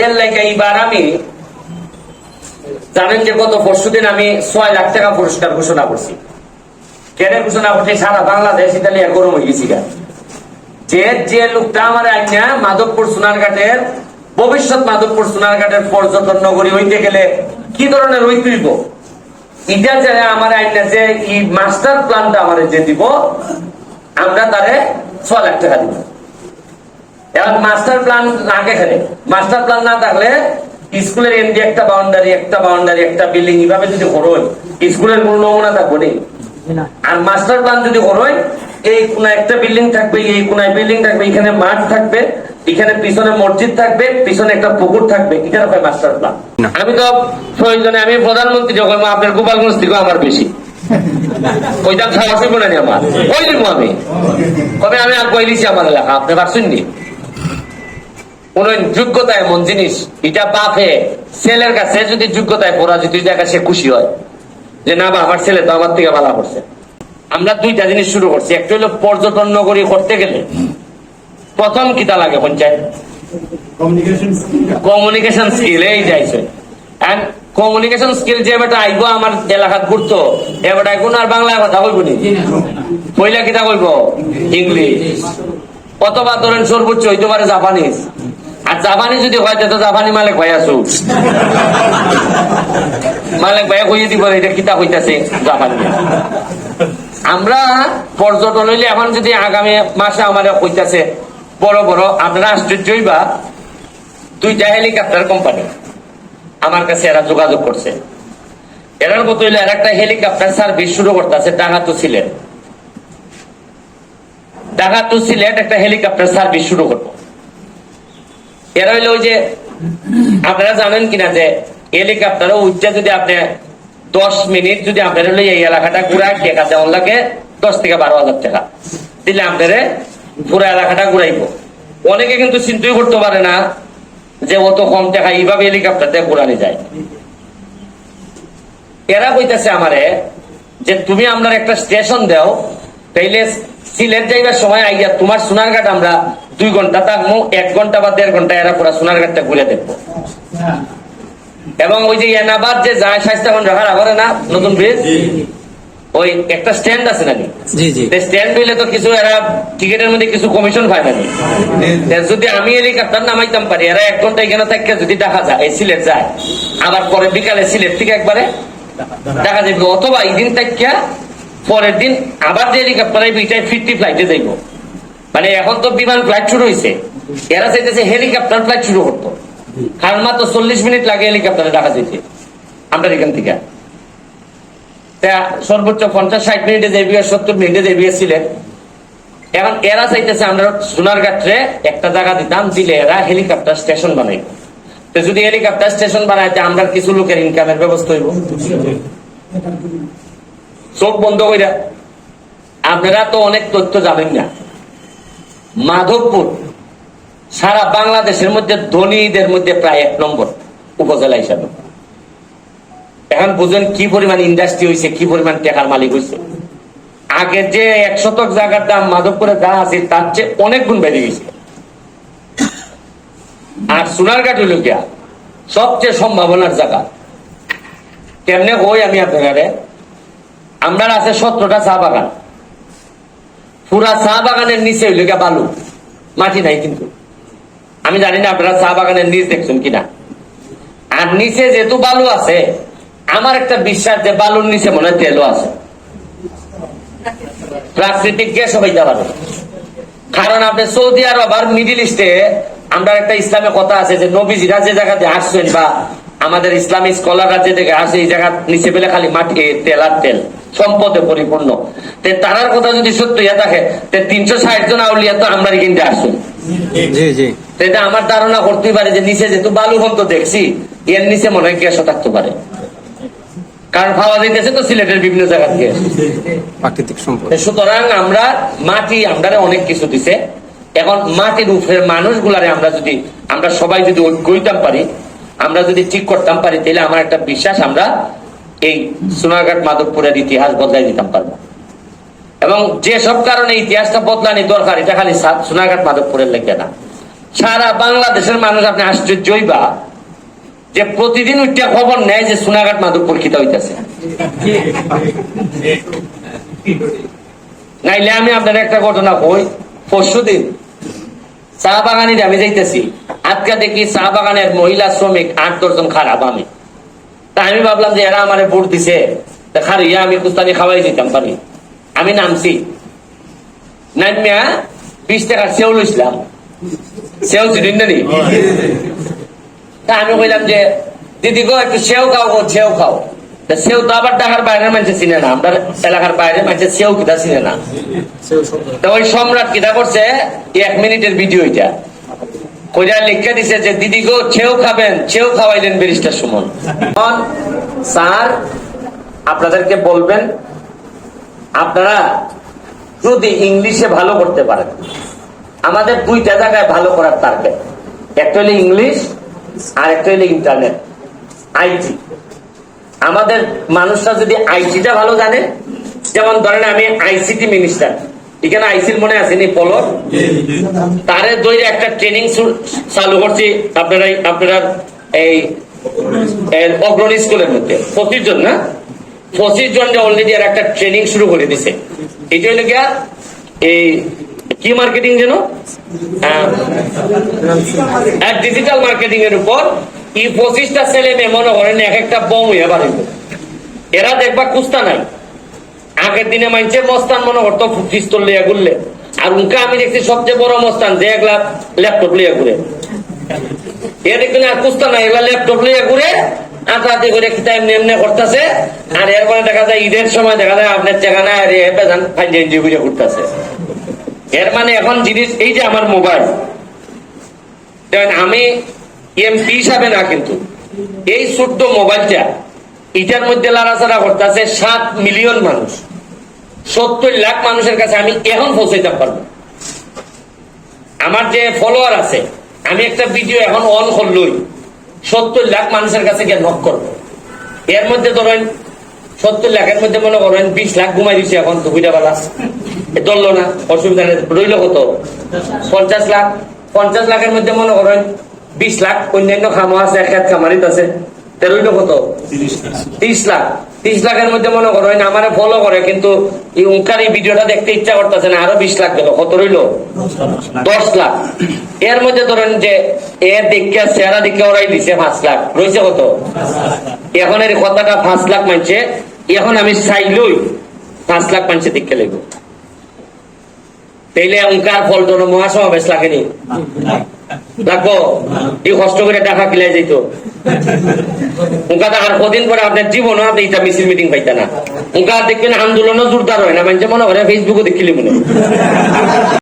এর লাগে এইবার আমি জানেন যে গত পরশু দিন আমি ছয় লাখ টাকা পুরস্কার ঘোষণা করছি। কেন ঘোষণা করছি? সারা বাংলাদেশ ইতালিয়া গরম হয়ে গেছি যে যে লোকটা আমার আইনা মাধবপুর ভবিষ্যৎ মাধবপুর সোনারঘাটের পর্যটন নগরী হইতে গেলে কি ধরনের হইব? এটা যে আমার আইনা যে এই মাস্টার প্ল্যানটা আমার যে দিব, আমরা তারে ছয় লাখ টাকা দিব। এখন মাস্টার প্ল্যান লাগে এখানে মাস্টার প্ল্যান না থাকলে স্কুলের এমডি একটা বাউন্ডারি একটা বাউন্ডারি একটা বিল্ডিং এইভাবে যদি করোই স্কুলের কোনো নমুনা থাকব নেই আর মাস্টার প্ল্যান যদি করোই এই কোনায় একটা বিল্ডিং থাকবে এই কোনায় বিল্ডিং থাকবে এখানে মাঠ থাকবে এখানে পিছনে মসজিদ থাকবে পিছনে একটা পুকুর থাকবে। এটা হয় মাস্টার প্ল্যান আমি তো প্রয়োজনে আমি প্রধানমন্ত্রী যখন আপনার গোপালগঞ্জ থেকে আমার বেশি। ওইটা খাওয়া হইব না নি আমার। ওই দিব আমি। কবে আমি আগুয়াই দিছি আমার এলাকা? আপনি পারছেন নি? কোন যোগ্যতা এমন জিনিস এটা বাপে ছেলের কাছে যদি যোগ্যতায় পরাজিত দেখা সে খুশি হয়। যে না বা আমার ছেলে তো আমার থেকে ভালো করছে। আমরা দুইটা জিনিস শুরু করছি। একটা হলো পর্যটন নগরী করতে গেলে। প্রথম কিতা লাগে পঞ্চায়েত? কমিউনিকেশন স্কিল এই যাইছে এন্ড কমিউনিকেশন স্কিল যে বেটা আইব আমার এলাকাত ঘুরতো এ বেটা কোন আর বাংলায় কথা কইব নি। পয়লা কিতা কইব ইংলিশ অথবা ধরেন সর্বোচ্চ হইতে পারে জাপানিজ আর জাপানি যদি হয়, তো জাপানি মালিক ভাই আসু মালিক ভাই কইয়ে দিব এটা কিতা কইতাছে জাপানি। আমরা পর্যটন হইলে এখন যদি আগামী মাসে আমার কইতাছে, বড় বড়, আপনারা আশ্চর্যই বা দুইটা হেলিকপ্টার কোম্পানি আমার কাছে এরা যোগাযোগ করছে। এরার মতো হইলে একটা হেলিকপ্টার সার্ভিস শুরু করতেছে ঢাকা টু সিলেট। ঢাকা টু সিলেট একটা হেলিকপ্টার সার্ভিস শুরু করব। এরা হইলে ওই যে, আপনারা জানেন কিনা যে হেলিকপ্টারও উঠতে যদি আপনি দশ মিনিট যদি আপনার হলে এই এলাকাটা ঘুরায় টাকা দেওয়ার লাগে দশ থেকে বারো হাজার টাকা। দিলে আপনারে পুরো এলাকাটা ঘুরাইব। অনেকে কিন্তু চিন্তাই করতে পারে না যে অত কম টাকা এইভাবে হেলিকপ্টার দিয়ে ঘুরানি যায়। এরা কইতাছে আমারে যে, তুমি আমরা একটা স্টেশন দাও, তাইলে সিলেট যাইবার সময় আইয়া তোমার সোনারঘাট আমরা দুই ঘণ্টা থাকব এক ঘণ্টা বা দেড় ঘণ্টা এরা পুরা সোনারঘাটটা ঘুরে দেখব। এবং ওই যে এনাবাদ যে যায় স্বাস্থ্য এখন রাখার আগরে না নতুন ব্রিজ ওই একটা স্ট্যান্ড আছে নাকি? জি জি। স্ট্যান্ড হইলে তো কিছু এরা টিকিটের মধ্যে কিছু কমিশন পায় নাকি? যদি আমি হেলিকপ্টার নামাইতাম পারি এরা এক ঘণ্টা এখানে থেকে যদি দেখা যায় এই সিলেট যায় আবার পরে বিকালে সিলেট থেকে একবারে দেখা যাবে অথবা এই দিন থেকে পরের দিন আবার যে হেলিকপ্টার এটাই ফিফটি ফ্লাইটে যাইব। মানে এখন তো বিমান ফ্লাইট শুরু হয়েছে এরা চাইতেছে হেলিকপ্টার ফ্লাইট শুরু করতো। কারণ মাত্র চল্লিশ মিনিট লাগে হেলিকপ্টারে দেখা যেতে, আমরা এখান থেকে। সর্বোচ্চ পঞ্চাশ ষাট মিনিটে যাবি আর সত্তর মিনিটে যাবি ছিলেন এখন এরা চাইতেছে আমরা সোনারঘাটে একটা জায়গা দিতাম, দিলে এরা হেলিকপ্টার স্টেশন বানাইব। তো যদি হেলিকপ্টার স্টেশন বানাইতে আমরা কিছু লোকের ইনকামের ব্যবস্থা হইব। চোখ বন্ধ কইরা। আপনারা তো অনেক তথ্য জানেন না। মাধবপুর সারা বাংলাদেশের মধ্যে ধনীদের মধ্যে প্রায় এক নম্বর উপজেলা হিসাবে। এখন বুঝেন কি পরিমাণ ইন্ডাস্ট্রি হয়েছে কি পরিমাণ টাকার মালিক হয়েছে আগে যে এক শতক জায়গার দাম মাধবপুরে যা আছে, তার চেয়ে অনেক গুণ বেড়ে গেছে। আর সোনারঘাট হইল গিয়া সবচেয়ে সম্ভাবনার জায়গা। কেমনে হই আমি আপনারে? আমরা আছে সতেরোটা চা বাগান। পুরা চা বাগানের নিচে হইল বালু। মাটি নাই কিন্তু। আমি জানি না আপনারা চা বাগানের নিচ দেখছেন কিনা। আর নিচে যেহেতু বালু আছে, আমার একটা বিশ্বাস যে বালুর নিচে মনে হয় তেলও আছে। প্রাকৃতিক গ্যাস হইতে পারে। কারণ আপনি সৌদি আরব আর মিডিল ইস্টে, আমরা একটা ইসলামে কথা আছে যে নবীজিরা যে জায়গাতে আসছেন বা আমাদের ইসলামী স্কলাররা যে জায়গায় আসে এই জায়গা নিচে পেলে খালি মাটি তেল আর তেল সম্পদে পরিপূর্ণ। তে তারার কথা যদি সত্য ইয়া থাকে তে তিনশো ষাট জন আউলিয়া তো আমরা কিন্তু তো এটা আমার ধারণা করতেই পারে যে নিচে যেহেতু বালু দেখছি এর নিচে মনে হয় গ্যাসও থাকতে পারে। কারণ পাওয়া যাইতেছে তো সিলেটের বিভিন্ন জায়গা থেকে। প্রাকৃতিক সম্পদ। সুতরাং আমরা মাটি আমরা অনেক কিছু দিছে। এখন মাটির উপরে মানুষগুলারে আমরা যদি আমরা সবাই যদি ঐক্য হইতাম পারি আমরা যদি ঠিক করতাম পারি, তাহলে আমার একটা বিশ্বাস আমরা এই সোনারঘাট মাধবপুরের ইতিহাস বদলাই দিতাম পারব। এবং যে সব কারণে ইতিহাসটা বদলানি দরকার, এটা খালি সা- সোনারঘাট মাধবপুরের লেগে না। সারা বাংলাদেশের মানুষ আপনি আশ্চর্য হইবা যে প্রতিদিন ওইটা খবর নেয় যে সোনাঘাট মাদক পরীক্ষিত হইতেছে। নাইলে আমি আপনার একটা ঘটনা কই পরশু দিন চা বাগানের আমি যাইতেছি। আজকে দেখি চা বাগানের মহিলা শ্রমিক আট দশজন খারাপ আমি। তা আমি ভাবলাম যে এরা আমারে ভোট দিছে। তা খারিয়া আমি কুস্তানি খাওয়াই দিতাম পারি আমি নামছি। নামিয়া বিশ টাকা সেও লইছিলাম। সেও চিনেন না? তা আমি কইলাম যে দিদি গো একটু সেও খাও গো সেও খাও। সেও তো আবার ঢাকার বাইরের মানুষ চিনে না। আমরা এলাকার বাইরে মানুষ সেও কিতা চিনে না। তো ওই সম্রাট কিতা করছে এক মিনিটের ভিডিও এটা। কইরা লিখে দিছে যে, দিদি গো ছেও খাবেন ছেও খাওয়াইলেন ব্যারিস্টার সুমন। স্যার, আপনাদেরকে বলবেন, আপনারা যদি ইংলিশে ভালো করতে পারেন, আমাদের দুইটা জায়গায় ভালো করার টার্গেট একটা হলো ইংলিশ আর একটা হলো ইন্টারনেট আইটি। আমাদের মানুষরা যদি আইটিটা ভালো জানে, যেমন ধরেন আমি আইসিটি মিনিস্টার এখানে আইসির মনে আসেনি পলর তারে দইরে একটা ট্রেনিং চালু করছি আপনারা আপনারা এই অগ্রণী স্কুলের মধ্যে। পঁচিশ জন, না? পঁচিশ অলরেডি আর একটা ট্রেনিং শুরু করে দিছে। এটা গিয়া এই কি মার্কেটিং যেন? ডিজিটাল মার্কেটিং এর উপর এই পঁচিশটা ছেলে মনে করেন এক একটা বম হইয়া এরা দেখবা কুস্তা নাই। আগের দিনে মানছে মস্তান মনে করতো পিস্তল লিয়া ঘুরলে। আর উনকে আমি দেখছি সবচেয়ে বড় মস্তান, যে একলা ল্যাপটপ লিয়া ঘুরে। এ দেখবেন আর কুস্তা নাই, এগুলা ল্যাপটপ লিয়া ঘুরে আতাতে করে কি টাইম এমনি করতেছে। আর এরপরে দেখা যায়, ঈদের সময় দেখা যায়, আপনার জায়গা না আর বেজান করে ঘুরতেছে। এর মানে এখন জিনিস, এই যে আমার মোবাইল আমি এমপি হিসাবে না কিন্তু, এই ছোট্ট মোবাইলটা এটার মধ্যে লাড়াচাড়া করতেছে সাত মিলিয়ন মানুষ। সত্তর লাখ মানুষের কাছে আমি এখন পৌঁছাইতে পারব। আমার যে ফলোয়ার আছে, আমি একটা ভিডিও এখন অন করলই। সত্তর লাখ মানুষের কাছে গিয়ে নক করব। এর মধ্যে ধরেন, সত্তর লাখের মধ্যে মনে করেন বিশ লাখ ঘুমাই দিচ্ছে এখন বুঝা বেলা। ধরলো না, অসুবিধা নেই। রইল কত? পঞ্চাশ লাখ। পঞ্চাশ লাখের মধ্যে মনে করেন বিশ লাখ অন্যান্য খামা আছে খেত খামারিত আছে। তে কত? তিরিশ লাখ। তিরিশ লাখের মধ্যে মনে আমারে ফলো করে কিন্তু এই ভিডিওটা দেখতে ইচ্ছা করতেছে না আরও বিশ লাখ গেল কত রইল? দশ লাখ। এর মধ্যে ধরেন যে চেহারা ওরাই দিছে পাঁচ লাখ। রয়েছে কত? এখন এর কথাটা পাঁচ লাখ মানছে। এখন আমি চাইলই পাঁচ লাখ মানছে দেখে লাগবো তাইলে উনকার ফলটন মহাসমাবেশ লাগেনি? লাগবো? এই কষ্ট করে টাকা কিলাই যাইতো। উনকা টাকার কদিন পরে আপনার জীবন আপনি এটা মিছিল মিটিং পাইতা না উনকা দেখবেন আন্দোলনও জোরদার হয় না মানে মনে করে ফেসবুকে দেখিলি মনে।